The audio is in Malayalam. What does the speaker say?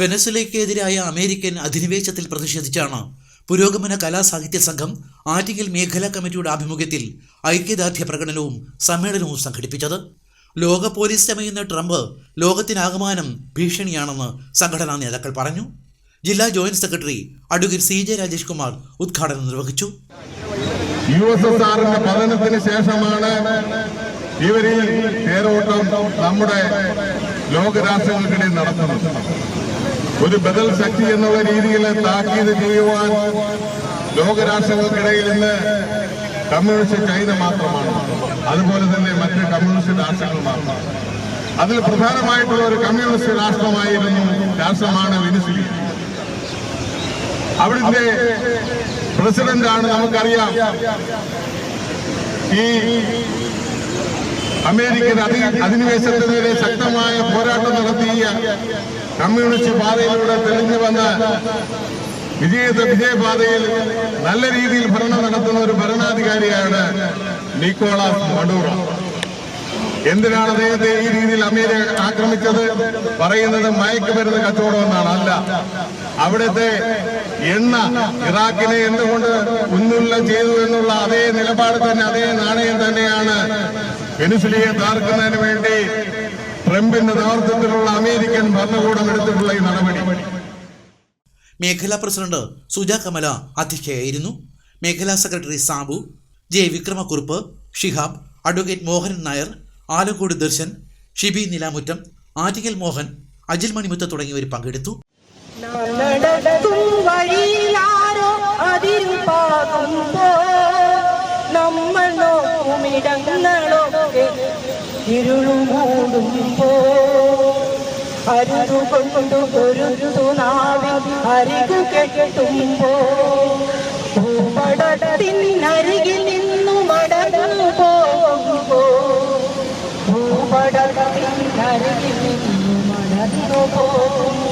വെനസ്വലയ്ക്കെതിരായ അമേരിക്കൻ അധിനിവേശത്തിൽ പ്രതിഷേധിച്ചാണ് പുരോഗമന കലാസാഹിത്യ സംഘം ആറ്റിങ്ങൽ മേഖലാ കമ്മിറ്റിയുടെ ആഭിമുഖ്യത്തിൽ ഐക്യദാർഢ്യ പ്രകടനവും സമ്മേളനവും സംഘടിപ്പിച്ചത്. ലോക പോലീസ് ചമയുന്ന ട്രംപ് ലോകത്തിനാകമാനം ഭീഷണിയാണെന്ന് സംഘടനാ നേതാക്കൾ പറഞ്ഞു. ജില്ലാ joint secretary advocate C J Rajesh Kumar ഉദ്ഘാടനം നിർവഹിച്ചു. യു എസ് എസ് ആറിന്റെ പതനത്തിന് ശേഷമാണ് ഇവരിൽ നമ്മുടെ ലോകരാഷ്ട്രങ്ങൾക്കിടയിൽ നടത്തുന്നത് ഒരു ബദൽ ശക്തി എന്നുള്ള രീതിയിൽ താക്കീത് ചെയ്യുവാൻ ലോകരാഷ്ട്രങ്ങൾക്കിടയിൽ ഇന്ന് കമ്മ്യൂണിസ്റ്റ് ചൈന മാത്രമാണ്. അതുപോലെ തന്നെ മറ്റ് കമ്മ്യൂണിസ്റ്റ് രാഷ്ട്രങ്ങൾ മാത്രമാണ് അതിൽ പ്രധാനമായിട്ടുള്ള ഒരു കമ്മ്യൂണിസ്റ്റ് രാഷ്ട്രമായിരുന്നു രാഷ്ട്രമാണ് വെനിസ്വലി. അവിടുത്തെ പ്രസിഡന്റാണ് നമുക്കറിയാം. ഈ അമേരിക്കൻ അധി അധിനിവേശത്തിനെതിരെ ശക്തമായ പോരാട്ടം നടത്തിയ കമ്മ്യൂണിസ്റ്റ് പാതയിലൂടെ തെളിഞ്ഞു വന്ന വിജയത്തെ വിജയപാതയിൽ നല്ല രീതിയിൽ ഭരണം നടത്തുന്ന ഒരു ഭരണാധികാരിയാണ് നിക്കോളാസ് മഡൂറോ. എന്തിനാണ് അദ്ദേഹത്തെ ഈ രീതിയിൽ അമേരിക്ക ആക്രമിച്ചത്? പറയുന്നത് മയക്കുമരുന്ന് കച്ചവടം എന്നാണ് അല്ല അവിടുത്തെ എണ്ണ ഇറാഖിനെ എന്തുകൊണ്ട് ഉന്നുള്ള ചെയ്തു എന്നുള്ള അതേ നിലപാട് തന്നെ അതേ നാണയം തന്നെയാണ് പെനിസിലിയെ താർക്കുന്നതിന് വേണ്ടി ട്രംപിന്റെ നേതൃത്വത്തിലുള്ള അമേരിക്കൻ ഭരണകൂടം എടുത്തിട്ടുള്ള ഈ നടപടി. മേഖലാ പ്രസിഡന്റ് സുജ കമല അധ്യക്ഷയായിരുന്നു. മേഖലാ secretary Sabu J Vikramakkurup Shihab advocate Mohan Nair Alakode Darshan Shibi Nilamuttam Attingal Mohan Ajil Manimutha തുടങ്ങിയവർ പങ്കെടുത്തു. ഇരുളുമൂടുമ്പോ അരുതു കൊണ്ടു പൊരുതു നാവിൽ അരികു കെട്ടുമ്പോ ഭൂപടത്തിനരികിൽ നിന്നു മടങ്ങു പോകുമ്പോ ഭൂപടത്തിനരികിൽ നിന്നു മടങ്ങു പോകുമ്പോ